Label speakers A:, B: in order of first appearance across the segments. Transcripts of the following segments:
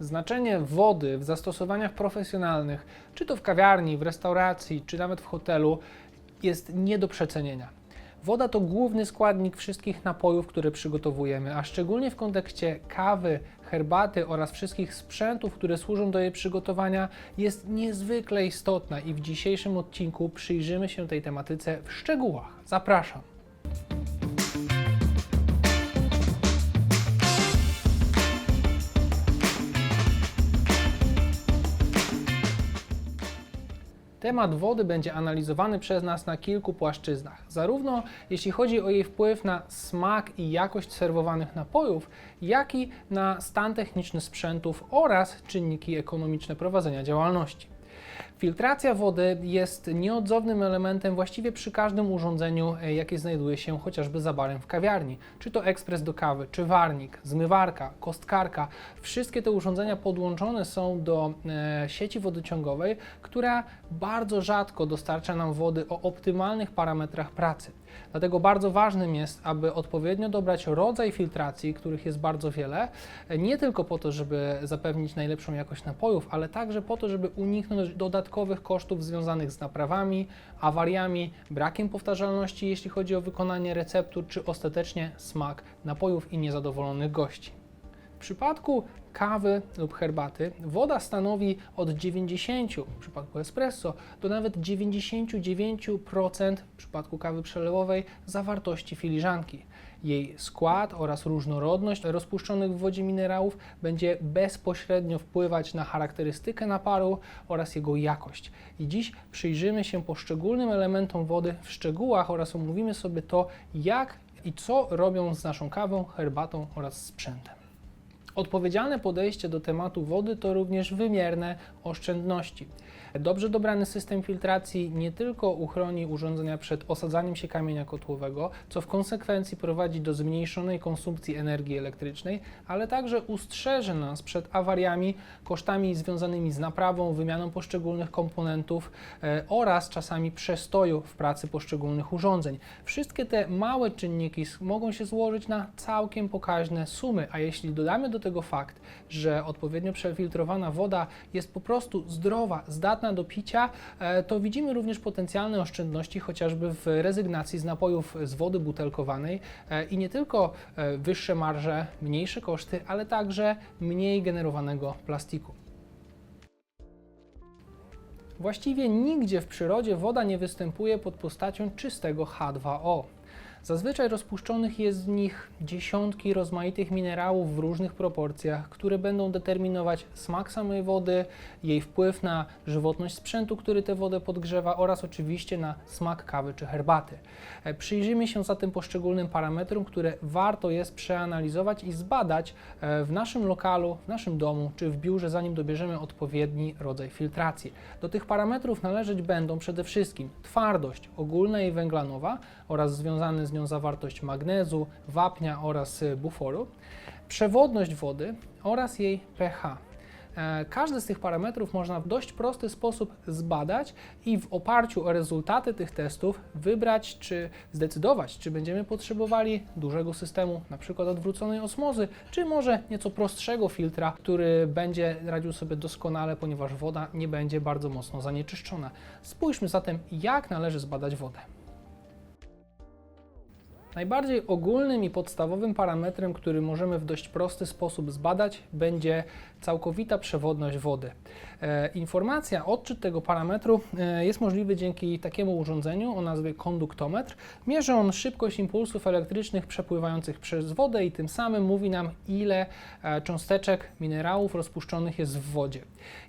A: Znaczenie wody w zastosowaniach profesjonalnych, czy to w kawiarni, w restauracji, czy nawet w hotelu, jest nie do przecenienia. Woda to główny składnik wszystkich napojów, które przygotowujemy, a szczególnie w kontekście kawy, herbaty oraz wszystkich sprzętów, które służą do jej przygotowania, jest niezwykle istotna i w dzisiejszym odcinku przyjrzymy się tej tematyce w szczegółach. Zapraszam. Temat wody będzie analizowany przez nas na kilku płaszczyznach. Zarówno jeśli chodzi o jej wpływ na smak i jakość serwowanych napojów, jak i na stan techniczny sprzętów oraz czynniki ekonomiczne prowadzenia działalności. Filtracja wody jest nieodzownym elementem właściwie przy każdym urządzeniu, e, jakie znajduje się chociażby za barem w kawiarni. Czy to ekspres do kawy, czy warnik, zmywarka, kostkarka. Wszystkie te urządzenia podłączone są do e, sieci wodociągowej, która bardzo rzadko dostarcza nam wody o optymalnych parametrach pracy. Dlatego bardzo ważnym jest, aby odpowiednio dobrać rodzaj filtracji, których jest bardzo wiele, nie tylko po to, żeby zapewnić najlepszą jakość napojów, ale także po to, żeby uniknąć dodatkowych kosztów związanych z naprawami, awariami, brakiem powtarzalności, jeśli chodzi o wykonanie receptur, czy ostatecznie smak napojów i niezadowolonych gości. W przypadku kawy lub herbaty woda stanowi od 90 w przypadku espresso do nawet 99% w przypadku kawy przelewowej zawartości filiżanki. Jej skład oraz różnorodność rozpuszczonych w wodzie minerałów będzie bezpośrednio wpływać na charakterystykę naparu oraz jego jakość. I dziś przyjrzymy się poszczególnym elementom wody w szczegółach oraz omówimy sobie to, jak i co robią z naszą kawą, herbatą oraz sprzętem. Odpowiedzialne podejście do tematu wody to również wymierne oszczędności. Dobrze dobrany system filtracji nie tylko uchroni urządzenia przed osadzaniem się kamienia kotłowego, co w konsekwencji prowadzi do zmniejszonej konsumpcji energii elektrycznej, ale także ustrzeże nas przed awariami, kosztami związanymi z naprawą, wymianą poszczególnych komponentów e, oraz czasami przestoju w pracy poszczególnych urządzeń. Wszystkie te małe czynniki mogą się złożyć na całkiem pokaźne sumy, a jeśli dodamy do tego fakt, że odpowiednio przefiltrowana woda jest po prostu zdrowa, zdatna do picia, e, to widzimy również potencjalne oszczędności chociażby w rezygnacji z napojów z wody butelkowanej e, i nie tylko e, wyższe marże, mniejsze koszty, ale także mniej generowanego plastiku. Właściwie nigdzie w przyrodzie woda nie występuje pod postacią czystego H2O. Zazwyczaj rozpuszczonych jest w nich dziesiątki rozmaitych minerałów w różnych proporcjach, które będą determinować smak samej wody, jej wpływ na żywotność sprzętu, który tę wodę podgrzewa oraz oczywiście na smak kawy czy herbaty. E, Przyjrzyjmy się zatem poszczególnym parametrom, które warto jest przeanalizować i zbadać e, w naszym lokalu, w naszym domu czy w biurze, zanim dobierzemy odpowiedni rodzaj filtracji. Do tych parametrów należeć będą przede wszystkim twardość ogólna i węglanowa oraz związany z nią zawartość magnezu, wapnia oraz y, buforu, przewodność wody oraz jej pH. E, Każdy z tych parametrów można w dość prosty sposób zbadać i w oparciu o rezultaty tych testów wybrać, czy zdecydować, czy będziemy potrzebowali dużego systemu, na przykład odwróconej osmozy, czy może nieco prostszego filtra, który będzie radził sobie doskonale, ponieważ woda nie będzie bardzo mocno zanieczyszczona. Spójrzmy zatem, jak należy zbadać wodę. Najbardziej ogólnym i podstawowym parametrem, który możemy w dość prosty sposób zbadać, będzie całkowita przewodność wody. E, informacja, odczyt tego parametru e, jest możliwy dzięki takiemu urządzeniu o nazwie konduktometr. Mierzy on szybkość impulsów elektrycznych przepływających przez wodę i tym samym mówi nam, ile e, cząsteczek minerałów rozpuszczonych jest w wodzie.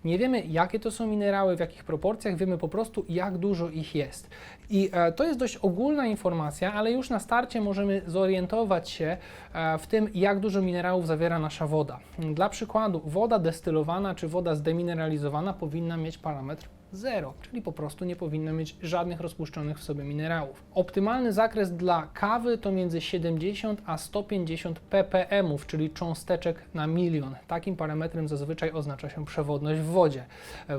A: Nie wiemy, jakie to są minerały, w jakich proporcjach, wiemy po prostu, jak dużo ich jest. I to jest dość ogólna informacja, ale już na starcie możemy zorientować się e, w tym, jak dużo minerałów zawiera nasza woda. Dla przykładu, woda destylowana czy woda zdemineralizowana powinna mieć parametr zero, czyli po prostu nie powinna mieć żadnych rozpuszczonych w sobie minerałów. Optymalny zakres dla kawy to między 70 a 150 ppm, czyli cząsteczek na milion. Takim parametrem zazwyczaj oznacza się przewodność w wodzie.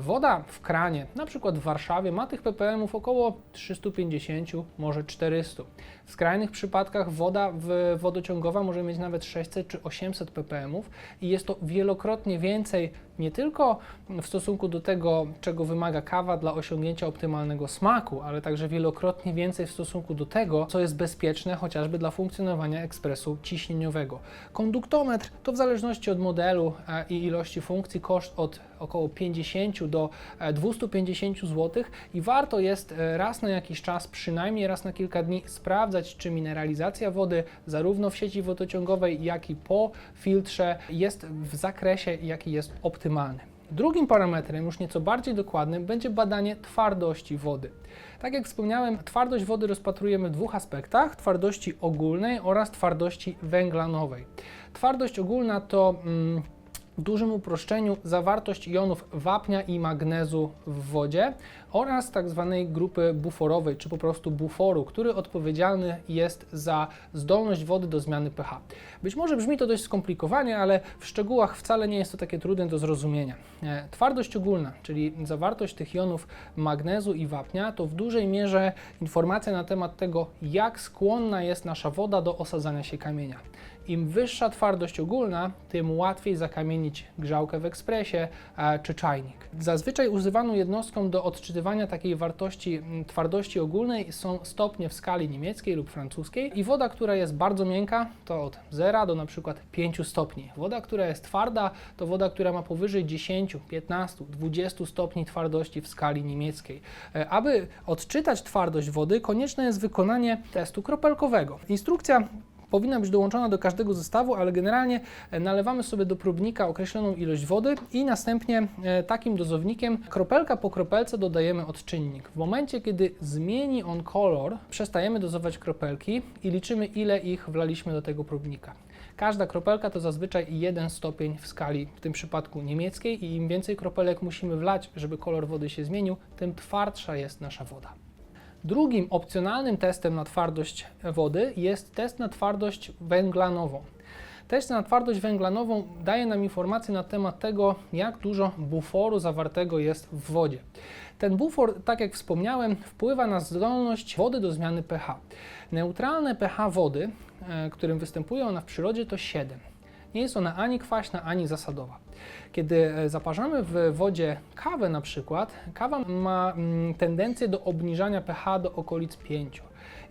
A: Woda w kranie, na przykład w Warszawie, ma tych ppm około 350, może 400. W skrajnych przypadkach woda wodociągowa może mieć nawet 600 czy 800 ppm i jest to wielokrotnie więcej nie tylko w stosunku do tego, czego wymaga kawa dla osiągnięcia optymalnego smaku, ale także wielokrotnie więcej w stosunku do tego, co jest bezpieczne chociażby dla funkcjonowania ekspresu ciśnieniowego. Konduktometr to w zależności od modelu e, i ilości funkcji koszt od około 50 do e, 250 zł i warto jest e, raz na jakiś czas, przynajmniej raz na kilka dni sprawdzać, czy mineralizacja wody zarówno w sieci wodociągowej, jak i po filtrze jest w zakresie, jaki jest optymalny. Drugim parametrem, już nieco bardziej dokładnym, będzie badanie twardości wody. Tak jak wspomniałem, twardość wody rozpatrujemy w dwóch aspektach: twardości ogólnej oraz twardości węglanowej. Twardość ogólna to mm, w dużym uproszczeniu zawartość jonów wapnia i magnezu w wodzie oraz tak zwanej grupy buforowej, czy po prostu buforu, który odpowiedzialny jest za zdolność wody do zmiany pH. Być może brzmi to dość skomplikowanie, ale w szczegółach wcale nie jest to takie trudne do zrozumienia. E, Twardość ogólna, czyli zawartość tych jonów magnezu i wapnia, to w dużej mierze informacja na temat tego, jak skłonna jest nasza woda do osadzania się kamienia. Im wyższa twardość ogólna, tym łatwiej zakamienić grzałkę w ekspresie e, czy czajnik. Zazwyczaj używaną jednostką do odczytywania takiej wartości m, twardości ogólnej są stopnie w skali niemieckiej lub francuskiej i woda, która jest bardzo miękka, to od 0 do na przykład 5 stopni. Woda, która jest twarda, to woda, która ma powyżej 10, 15, 20 stopni twardości w skali niemieckiej. E, Aby odczytać twardość wody, konieczne jest wykonanie testu kropelkowego. Instrukcja powinna być dołączona do każdego zestawu, ale generalnie e, nalewamy sobie do próbnika określoną ilość wody i następnie e, takim dozownikiem kropelka po kropelce dodajemy odczynnik. W momencie, kiedy zmieni on kolor, przestajemy dozować kropelki i liczymy ile ich wlaliśmy do tego próbnika. Każda kropelka to zazwyczaj jeden stopień w skali, w tym przypadku niemieckiej i im więcej kropelek musimy wlać, żeby kolor wody się zmienił, tym twardsza jest nasza woda. Drugim opcjonalnym testem na twardość wody jest test na twardość węglanową. Test na twardość węglanową daje nam informację na temat tego, jak dużo buforu zawartego jest w wodzie. Ten bufor, tak jak wspomniałem, wpływa na zdolność wody do zmiany pH. Neutralne pH wody, e, którym występuje ona w przyrodzie, to 7. Nie jest ona ani kwaśna, ani zasadowa. Kiedy e, zaparzamy w wodzie kawę na przykład, kawa ma mm, tendencję do obniżania pH do okolic 5.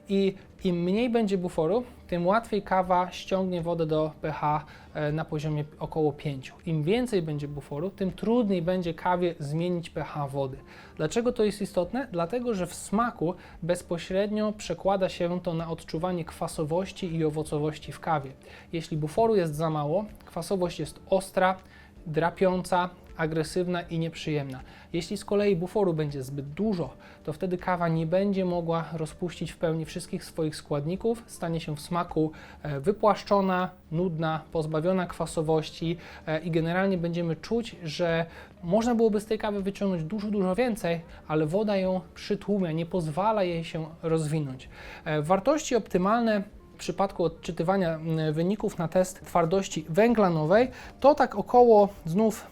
A: I im mniej będzie buforu, tym łatwiej kawa ściągnie wodę do pH e, na poziomie około 5. Im więcej będzie buforu, tym trudniej będzie kawie zmienić pH wody. Dlaczego to jest istotne? Dlatego, że w smaku bezpośrednio przekłada się to na odczuwanie kwasowości i owocowości w kawie. Jeśli buforu jest za mało, kwasowość jest ostra, drapiąca, agresywna i nieprzyjemna. Jeśli z kolei buforu będzie zbyt dużo, to wtedy kawa nie będzie mogła rozpuścić w pełni wszystkich swoich składników, stanie się w smaku e, wypłaszczona, nudna, pozbawiona kwasowości e, i generalnie będziemy czuć, że można byłoby z tej kawy wyciągnąć dużo, dużo więcej, ale woda ją przytłumia, nie pozwala jej się rozwinąć. E, Wartości optymalne przypadku odczytywania mm, wyników na test twardości węglanowej to tak około znów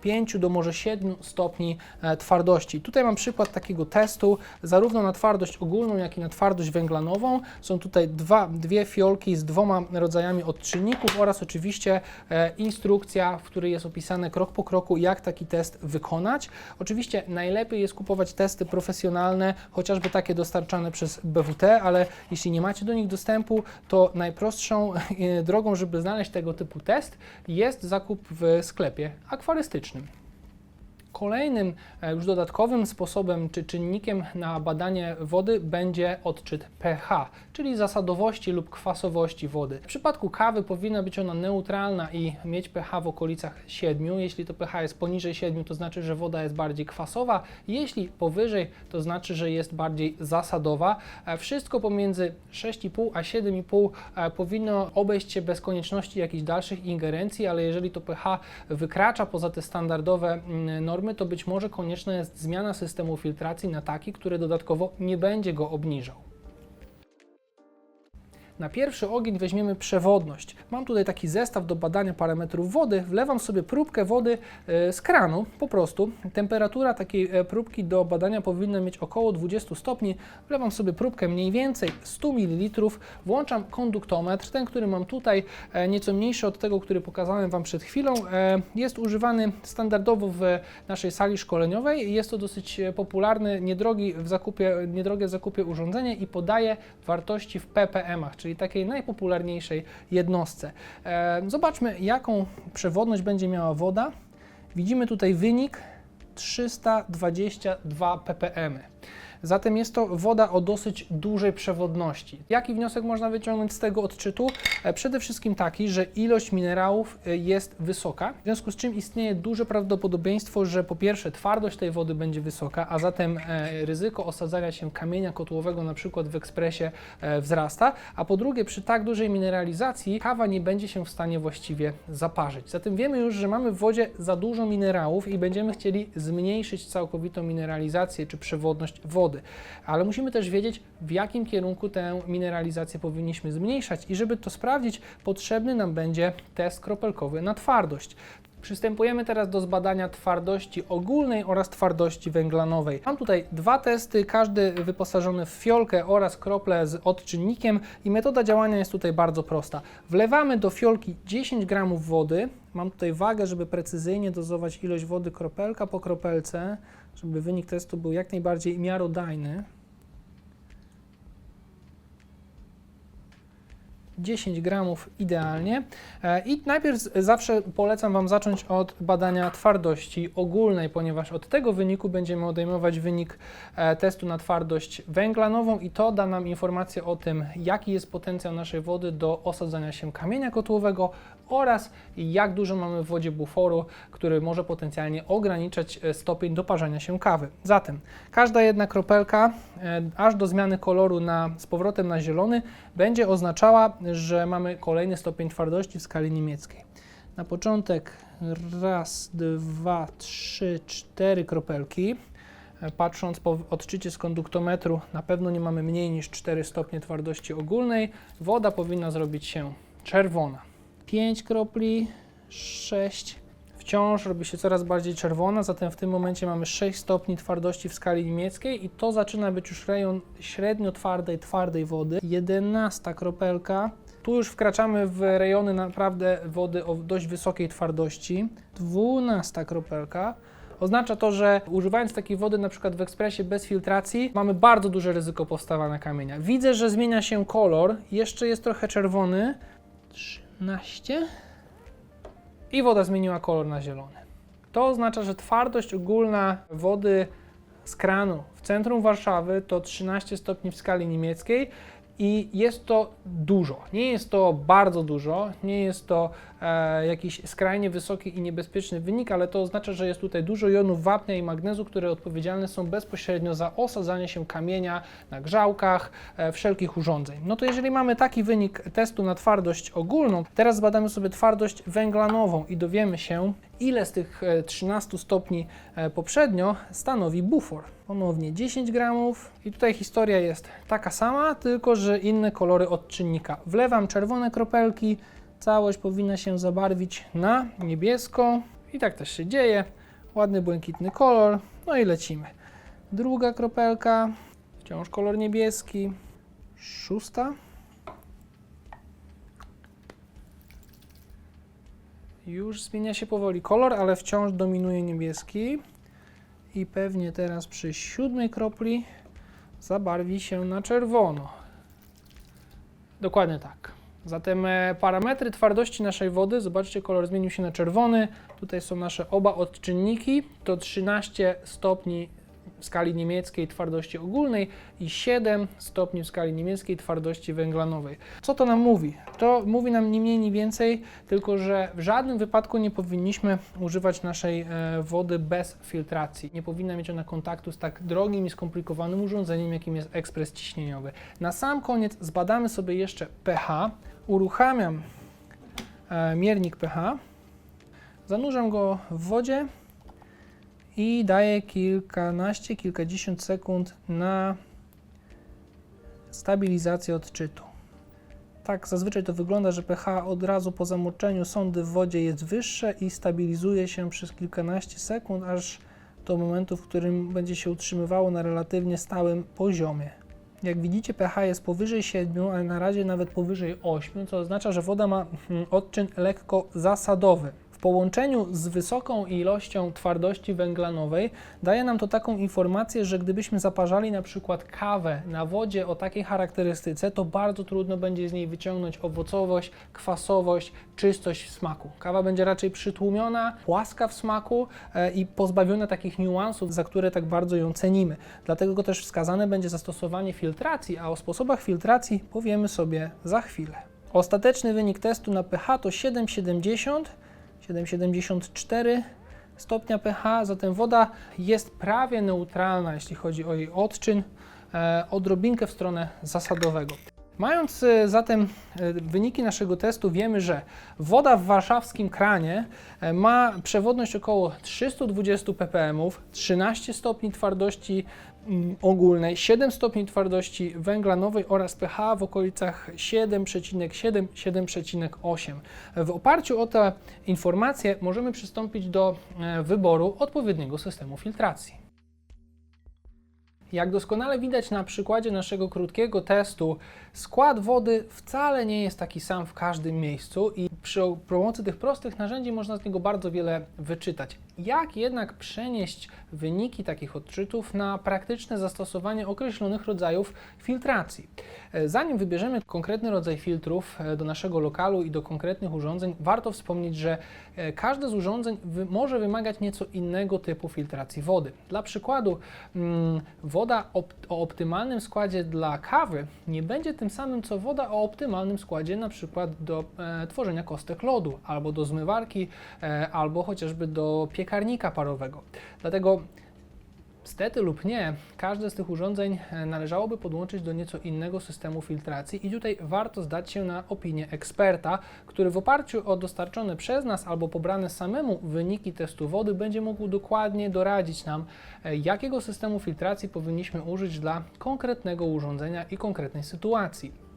A: 5 do może 7 stopni e, twardości. Tutaj mam przykład takiego testu, zarówno na twardość ogólną, jak i na twardość węglanową. Są tutaj dwa, dwie fiolki z dwoma rodzajami odczynników oraz oczywiście e, instrukcja, w której jest opisane krok po kroku, jak taki test wykonać. Oczywiście najlepiej jest kupować testy profesjonalne, chociażby takie dostarczane przez BWT, ale jeśli nie macie do nich dostępu, to najprostszą e, drogą, żeby znaleźć tego typu test jest zakup w sklepie akwarystycznym. лаконічним. Kolejnym e, już dodatkowym sposobem czy czynnikiem na badanie wody będzie odczyt pH, czyli zasadowości lub kwasowości wody. W przypadku kawy powinna być ona neutralna i mieć pH w okolicach 7. Jeśli to pH jest poniżej 7, to znaczy, że woda jest bardziej kwasowa. Jeśli powyżej, to znaczy, że jest bardziej zasadowa. E, Wszystko pomiędzy 6,5 a 7,5 e, powinno obejść się bez konieczności jakichś dalszych ingerencji, ale jeżeli to pH wykracza poza te standardowe mm, normy, normy, to być może konieczna jest zmiana systemu filtracji na taki, który dodatkowo nie będzie go obniżał. Na pierwszy ogień weźmiemy przewodność. Mam tutaj taki zestaw do badania parametrów wody. Wlewam sobie próbkę wody e, z kranu, po prostu. Temperatura takiej e, próbki do badania powinna mieć około 20 stopni. Wlewam sobie próbkę mniej więcej 100 ml. Włączam konduktometr, ten, który mam tutaj, e, nieco mniejszy od tego, który pokazałem Wam przed chwilą. Jest używany standardowo w naszej sali szkoleniowej. Jest to dosyć popularny, niedrogi w zakupie, niedrogie w zakupie urządzenie i podaje wartości w ppm-ach, czyli takiej najpopularniejszej jednostce. E, Zobaczmy, jaką przewodność będzie miała woda. Widzimy tutaj wynik 322 ppm. Zatem jest to woda o dosyć dużej przewodności. Jaki wniosek można wyciągnąć z tego odczytu? E, Przede wszystkim taki, że ilość minerałów e, jest wysoka, w związku z czym istnieje duże prawdopodobieństwo, że po pierwsze twardość tej wody będzie wysoka, a zatem e, ryzyko osadzania się kamienia kotłowego na przykład w ekspresie wzrasta, a po drugie przy tak dużej mineralizacji kawa nie będzie się w stanie właściwie zaparzyć. Zatem wiemy już, że mamy w wodzie za dużo minerałów i będziemy chcieli zmniejszyć całkowitą mineralizację czy przewodność wody. Ale musimy też wiedzieć, w jakim kierunku tę mineralizację powinniśmy zmniejszać i żeby to sprawdzić, potrzebny nam będzie test kropelkowy na twardość. Przystępujemy teraz do zbadania twardości ogólnej oraz twardości węglanowej. Mam tutaj dwa testy, każdy wyposażony w fiolkę oraz krople z odczynnikiem i metoda działania jest tutaj bardzo prosta. Wlewamy do fiolki 10 gramów wody. Mam tutaj wagę, żeby precyzyjnie dozować ilość wody kropelka po kropelce, żeby wynik testu był jak najbardziej miarodajny. 10 gramów idealnie. E, I najpierw zawsze polecam Wam zacząć od badania twardości ogólnej, ponieważ od tego wyniku będziemy odejmować wynik e, testu na twardość węglanową i to da nam informację o tym, jaki jest potencjał naszej wody do osadzania się kamienia kotłowego oraz jak dużo mamy w wodzie buforu, który może potencjalnie ograniczać e, stopień doparzania się kawy. Zatem każda jedna kropelka, aż do zmiany koloru na, z powrotem na zielony, będzie oznaczała, że mamy kolejny stopień twardości w skali niemieckiej. Na początek raz, dwa, trzy, cztery kropelki. Patrząc po odczycie z konduktometru, na pewno nie mamy mniej niż 4 stopnie twardości ogólnej. Woda powinna zrobić się czerwona. 5 kropli, 6. Wciąż robi się coraz bardziej czerwona, zatem w tym momencie mamy 6 stopni twardości w skali niemieckiej i to zaczyna być już rejon średnio twardej, twardej wody. 11 kropelka. Tu już wkraczamy w rejony naprawdę wody o dość wysokiej twardości. 12 kropelka. Oznacza to, że używając takiej wody na przykład w ekspresie bez filtracji mamy bardzo duże ryzyko powstawania kamienia. Widzę, że zmienia się kolor, jeszcze jest trochę czerwony. 13 i woda zmieniła kolor na zielony. To oznacza, że twardość ogólna wody z kranu w centrum Warszawy to 13 stopni w skali niemieckiej i jest to dużo. Nie jest to bardzo dużo, nie jest to e, jakiś skrajnie wysoki i niebezpieczny wynik, ale to oznacza, że jest tutaj dużo jonów wapnia i magnezu, które odpowiedzialne są bezpośrednio za osadzanie się kamienia na grzałkach, e, wszelkich urządzeń. No to jeżeli mamy taki wynik testu na twardość ogólną, teraz zbadamy sobie twardość węglanową i dowiemy się, ile z tych e, 13 stopni e, poprzednio stanowi bufor. Ponownie 10 gramów i tutaj historia jest taka sama, tylko że inne kolory odczynnika. Wlewam czerwone kropelki, całość powinna się zabarwić na niebiesko i tak też się dzieje. Ładny błękitny kolor, no i lecimy. Druga kropelka, wciąż kolor niebieski. Szósta. Już zmienia się powoli kolor, ale wciąż dominuje niebieski. I pewnie teraz przy siódmej kropli zabarwi się na czerwono. Dokładnie tak. Zatem e, parametry twardości naszej wody, zobaczcie, kolor zmienił się na czerwony. Tutaj są nasze oba odczynniki. To 13 stopni w skali niemieckiej twardości ogólnej i 7 stopni w skali niemieckiej twardości węglanowej. Co to nam mówi? To mówi nam ni mniej, ni więcej, tylko że w żadnym wypadku nie powinniśmy używać naszej e, wody bez filtracji. Nie powinna mieć ona kontaktu z tak drogim i skomplikowanym urządzeniem, jakim jest ekspres ciśnieniowy. Na sam koniec zbadamy sobie jeszcze pH. Uruchamiam e, miernik pH, zanurzam go w wodzie i daję kilkanaście, kilkadziesiąt sekund na stabilizację odczytu. Tak, zazwyczaj to wygląda, że pH od razu po zamoczeniu sondy w wodzie jest wyższe i stabilizuje się przez kilkanaście sekund, aż do momentu, w którym będzie się utrzymywało na relatywnie stałym poziomie. Jak widzicie, pH jest powyżej 7, ale na razie nawet powyżej 8, co oznacza, że woda ma mm, odczyn lekko zasadowy. W połączeniu z wysoką ilością twardości węglanowej daje nam to taką informację, że gdybyśmy zaparzali na przykład kawę na wodzie o takiej charakterystyce, to bardzo trudno będzie z niej wyciągnąć owocowość, kwasowość, czystość smaku. Kawa będzie raczej przytłumiona, płaska w smaku e, i pozbawiona takich niuansów, za które tak bardzo ją cenimy. Dlatego też wskazane będzie zastosowanie filtracji, a o sposobach filtracji powiemy sobie za chwilę. Ostateczny wynik testu na pH to 7,70 7,74 stopnia pH, zatem woda jest prawie neutralna, jeśli chodzi o jej odczyn, e, odrobinkę w stronę zasadowego. Mając e, zatem e, wyniki naszego testu, wiemy, że woda w warszawskim kranie ma przewodność około 320 ppm, 13 stopni twardości ogólnej, 7 stopni twardości węglanowej oraz pH w okolicach 7,7-7,8. W oparciu o te informacje możemy przystąpić do e, wyboru odpowiedniego systemu filtracji. Jak doskonale widać na przykładzie naszego krótkiego testu, skład wody wcale nie jest taki sam w każdym miejscu i przy pomocy tych prostych narzędzi można z niego bardzo wiele wyczytać. Jak jednak przenieść wyniki takich odczytów na praktyczne zastosowanie określonych rodzajów filtracji? E, Zanim wybierzemy konkretny rodzaj filtrów e, do naszego lokalu i do konkretnych urządzeń, warto wspomnieć, że e, każde z urządzeń może wymagać nieco innego typu filtracji wody. Dla przykładu, mm, woda o optymalnym składzie dla kawy nie będzie tym samym co woda o optymalnym składzie na przykład do tworzenia kostek lodu, albo do zmywarki, albo chociażby do piekarnika parowego. Dlatego Stety lub nie, każde z tych urządzeń e, należałoby podłączyć do nieco innego systemu filtracji i tutaj warto zdać się na opinię eksperta, który w oparciu o dostarczone przez nas albo pobrane samemu wyniki testu wody będzie mógł dokładnie doradzić nam, e, jakiego systemu filtracji powinniśmy użyć dla konkretnego urządzenia i konkretnej sytuacji.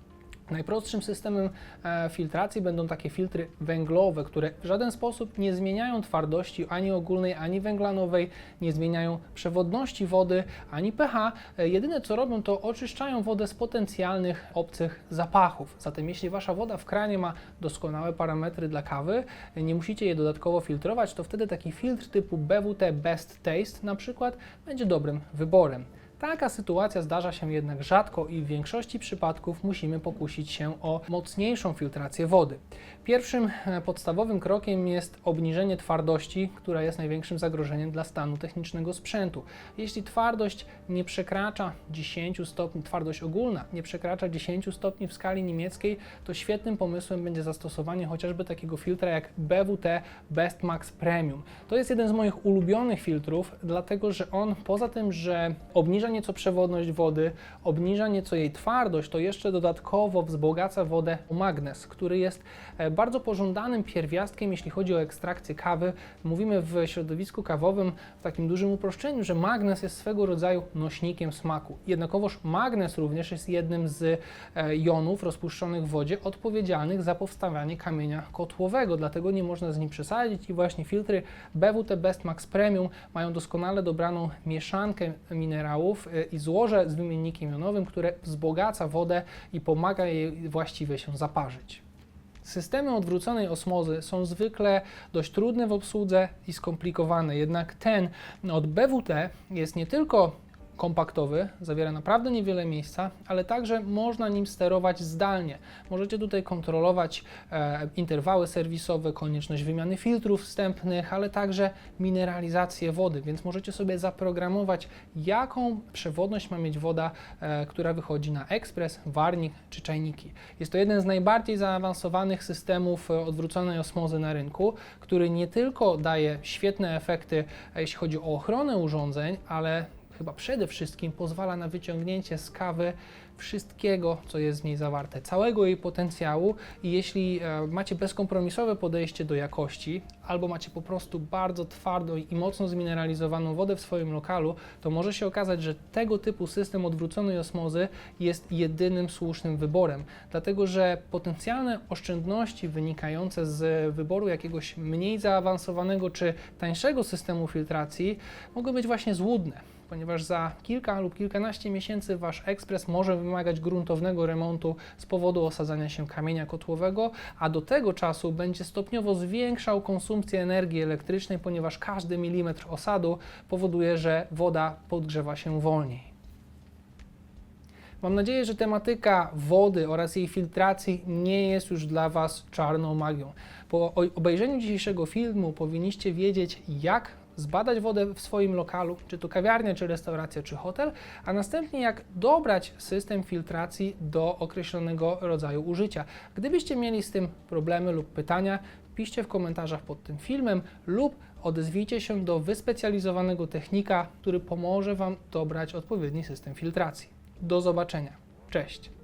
A: Najprostszym systemem e, filtracji będą takie filtry węglowe, które w żaden sposób nie zmieniają twardości ani ogólnej, ani węglanowej, nie zmieniają przewodności wody, ani pH. E, Jedyne co robią, to oczyszczają wodę z potencjalnych obcych zapachów. Zatem jeśli Wasza woda w kranie ma doskonałe parametry dla kawy, e, nie musicie je dodatkowo filtrować, to wtedy taki filtr typu BWT Best Taste na przykład będzie dobrym wyborem. Taka sytuacja zdarza się jednak rzadko i w większości przypadków musimy pokusić się o mocniejszą filtrację wody. Pierwszym e, podstawowym krokiem jest obniżenie twardości, która jest największym zagrożeniem dla stanu technicznego sprzętu. Jeśli twardość nie przekracza 10 stopni, twardość ogólna nie przekracza 10 stopni w skali niemieckiej, to świetnym pomysłem będzie zastosowanie chociażby takiego filtra jak BWT Best Max Premium. To jest jeden z moich ulubionych filtrów, dlatego że on poza tym, że obniża nieco przewodność wody, obniża nieco jej twardość, to jeszcze dodatkowo wzbogaca wodę o magnez, który jest e, bardzo pożądanym pierwiastkiem, jeśli chodzi o ekstrakcję kawy. Mówimy w środowisku kawowym w takim dużym uproszczeniu, że magnez jest swego rodzaju nośnikiem smaku. Jednakowoż magnez również jest jednym z e, jonów rozpuszczonych w wodzie odpowiedzialnych za powstawanie kamienia kotłowego, dlatego nie można z nim przesadzić i właśnie filtry BWT Best Max Premium mają doskonale dobraną mieszankę minerałów e, i złoże z wymiennikiem jonowym, które wzbogaca wodę i pomaga jej właściwie się zaparzyć. Systemy odwróconej osmozy są zwykle dość trudne w obsłudze i skomplikowane, jednak ten od BWT jest nie tylko kompaktowy, zawiera naprawdę niewiele miejsca, ale także można nim sterować zdalnie. Możecie tutaj kontrolować e, interwały serwisowe, konieczność wymiany filtrów wstępnych, ale także mineralizację wody, więc możecie sobie zaprogramować, jaką przewodność ma mieć woda, e, która wychodzi na ekspres, warnik czy czajniki. Jest to jeden z najbardziej zaawansowanych systemów e, odwróconej osmozy na rynku, który nie tylko daje świetne efekty, e, jeśli chodzi o ochronę urządzeń, ale chyba przede wszystkim pozwala na wyciągnięcie z kawy wszystkiego, co jest w niej zawarte, całego jej potencjału. I jeśli e, macie bezkompromisowe podejście do jakości, albo macie po prostu bardzo twardą i mocno zmineralizowaną wodę w swoim lokalu, to może się okazać, że tego typu system odwróconej osmozy jest jedynym słusznym wyborem, dlatego że potencjalne oszczędności wynikające z wyboru jakiegoś mniej zaawansowanego czy tańszego systemu filtracji mogą być właśnie złudne ponieważ za kilka lub kilkanaście miesięcy Wasz ekspres może wymagać gruntownego remontu z powodu osadzania się kamienia kotłowego, a do tego czasu będzie stopniowo zwiększał konsumpcję energii elektrycznej, ponieważ każdy milimetr osadu powoduje, że woda podgrzewa się wolniej. Mam nadzieję, że tematyka wody oraz jej filtracji nie jest już dla Was czarną magią. Po obejrzeniu dzisiejszego filmu powinniście wiedzieć, jak zbadać wodę w swoim lokalu, czy to kawiarnia, czy restauracja, czy hotel, a następnie jak dobrać system filtracji do określonego rodzaju użycia. Gdybyście mieli z tym problemy lub pytania, piszcie w komentarzach pod tym filmem lub odezwijcie się do wyspecjalizowanego technika, który pomoże Wam dobrać odpowiedni system filtracji. Do zobaczenia. Cześć.